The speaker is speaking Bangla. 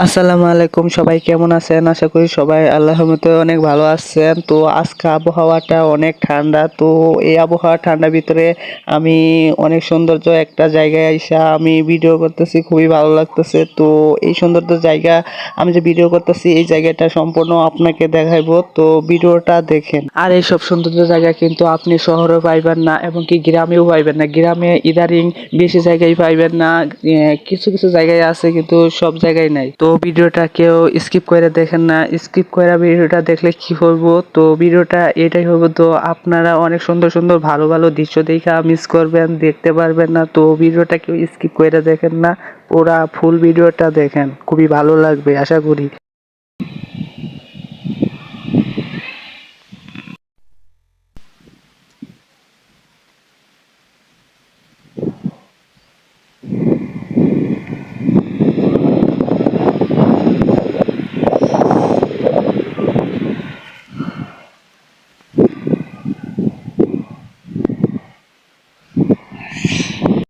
আসসালামু আলাইকুম, সবাই কেমন আছেন? আশা করি সবাই আল্লাহর মতো অনেক ভালো আছেন। তো আজকে আবহাওয়াটা অনেক ঠান্ডা। তো এই আবহাওয়া ঠান্ডার ভিতরে আমি অনেক সৌন্দর্য একটা জায়গায় আইসা আমি ভিডিও করতেছি, খুবই ভালো লাগতেছে। তো এই সৌন্দর্য জায়গা আমি যে ভিডিও করতেছি, এই জায়গাটা সম্পূর্ণ আপনাকে দেখাইবো। তো ভিডিওটা দেখেন। আর এইসব সৌন্দর্য জায়গা কিন্তু আপনি শহরে পাইবেন না, এবং কি গ্রামেও পাইবেন না। গ্রামে ইদারিং বেশি জায়গায় পাইবেন না কিছু কিছু জায়গায় আছে কিন্তু সব জায়গায় নাই। তো ভিডিওটা কেউ স্কিপ করে দেখেন না। স্কিপ করে ভিডিওটা দেখলে কি হইব তো ভিডিওটা এটাই হইব, তো আপনারা অনেক সুন্দর সুন্দর ভালো ভালো দৃশ্য দেখা মিস করবেন, দেখতে পারবেন না, তো ভিডিওটা কেউ স্কিপ করে দেখেন না। ওরা ফুল ভিডিওটা দেখেন, খুবই ভালো লাগবে, আশা করি।